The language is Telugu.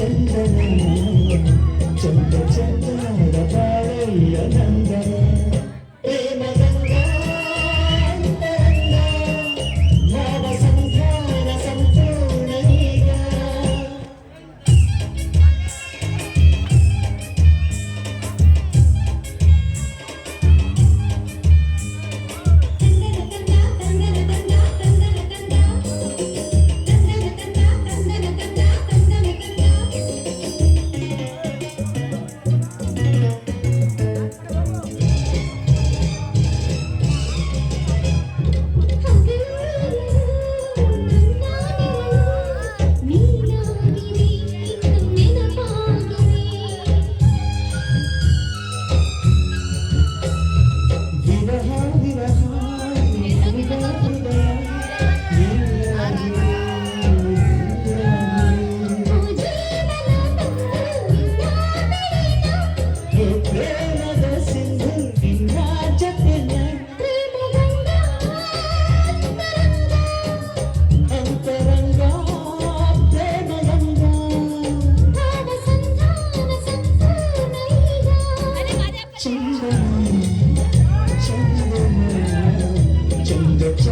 చందన చంద చందన బాలయ్య నందన Agenda